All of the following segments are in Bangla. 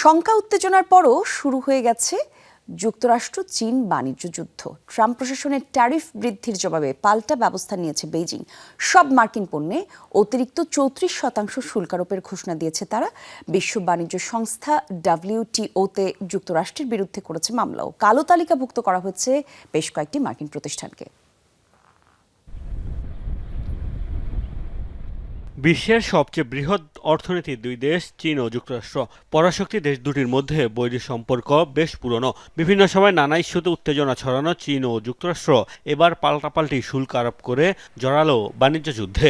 শঙ্কা, উত্তেজনার পরও শুরু হয়ে গেছে যুক্তরাষ্ট্র, চীন বাণিজ্য যুদ্ধ। ট্রাম্প প্রশাসনের ট্যারিফ বৃদ্ধির জবাবে পাল্টা ব্যবস্থা নিয়েছে বেইজিং। সব মার্কিন পণ্যে অতিরিক্ত চৌত্রিশ শতাংশ শুল্কারোপের ঘোষণা দিয়েছে তারা। বিশ্ব বাণিজ্য সংস্থা ডাব্লিউটিওতে যুক্তরাষ্ট্রের বিরুদ্ধে করেছে মামলাও। কালো তালিকাভুক্ত করা হয়েছে বেশ কয়েকটি মার্কিন প্রতিষ্ঠানকে। বিশ্বের সবচেয়ে বৃহৎ অর্থনীতি দুই দেশ, চীন ও যুক্তরাষ্ট্র। পরাশক্তি দেশ দুটির মধ্যে বৈরী সম্পর্ক বেশ পুরনো। বিভিন্ন সময় নানা ইস্যুতে উত্তেজনা ছড়ানো চীন ও যুক্তরাষ্ট্র। এবার পাল্টাপাল্টি শুল্ক আরোপ করে জড়ালো বাণিজ্য যুদ্ধে।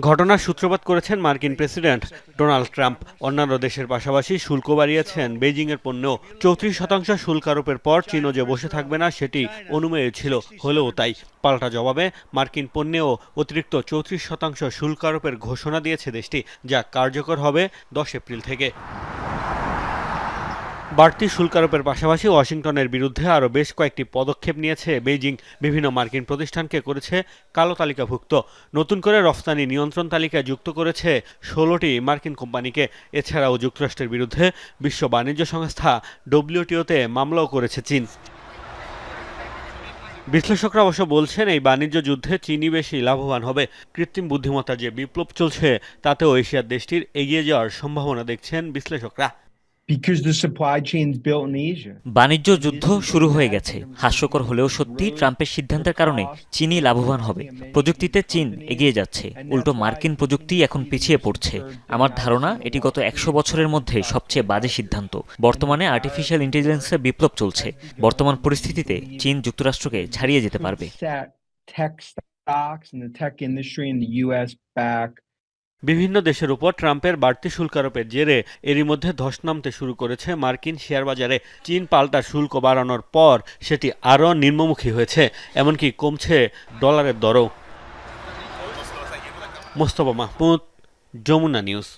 ঘটনার সূত্রপাত করেছেন মার্কিন প্রেসিডেন্ট ডোনাল্ড ট্রাম্প। অন্যান্য দেশের পাশাপাশি শুল্ক বাড়িয়েছেন। বেজিংয়ের পণ্য চৌত্রিশ শতাংশ শুল্ক আরোপের পর চীনও যে বসে থাকবে না, সেটি অনুমেয় ছিল, হলেও তাই। পাল্টা জবাবে মার্কিন পণ্যেও অতিরিক্ত চৌত্রিশ শতাংশ শুল্ক আরোপের ঘোষণা দিয়েছে দেশটি, যা কার্যকর হবে দশ এপ্রিল থেকে। বাড়তি শুল্ক আরোপের পাশাপাশি ওয়াশিংটনের বিরুদ্ধে আরও বেশ কয়েকটি পদক্ষেপ নিয়েছে বেইজিং। বিভিন্ন মার্কিন প্রতিষ্ঠানকে করেছে কালো তালিকাভুক্ত। নতুন করে রফতানি নিয়ন্ত্রণ তালিকায় যুক্ত করেছে ষোলোটি মার্কিন কোম্পানিকে। এছাড়াও যুক্তরাষ্ট্রের বিরুদ্ধে বিশ্ব বাণিজ্য সংস্থা ডব্লিউটিওতে মামলাও করেছে চীন। বিশ্লেষকরা অবশ্য বলছেন, এই বাণিজ্য যুদ্ধে চীনই বেশি লাভবান হবে। কৃত্রিম বুদ্ধিমত্তা যে বিপ্লব চলছে, তাতেও এশিয়ার দেশটির এগিয়ে যাওয়ার সম্ভাবনা দেখছেন বিশ্লেষকরা। বাণিজ্য যুদ্ধ শুরু হয়ে গেছে। হাস্যকর হলেও সত্যি ট্রাম্পের সিদ্ধান্তের কারণে চীনই লাভবান হবে। প্রযুক্তিতে চীন এগিয়ে যাচ্ছে। উল্টো মার্কিন প্রযুক্তি এখন পিছিয়ে পড়ছে। আমার ধারণা এটি গত একশো বছরের মধ্যে সবচেয়ে বাজে সিদ্ধান্ত। বর্তমানে আর্টিফিশিয়াল ইন্টেলিজেন্সের বিপ্লব চলছে। বর্তমান পরিস্থিতিতে চীন যুক্তরাষ্ট্রকে ছাড়িয়ে যেতে পারবে। Stocks and the tech industry in the U.S. back. বিভিন্ন দেশের উপর ট্রাম্পের বাড়তি শুল্কারোপের জেরে এরই মধ্যে ধস নামতে শুরু করেছে মার্কিন শেয়ার বাজারে চীন পাল্টা শুল্ক বাড়ানোর পর সেটি আরও নিম্নমুখী হয়েছে, এমনকি কমছে ডলারের দরও। মোস্তফা মাহমুদ, যমুনা নিউজ।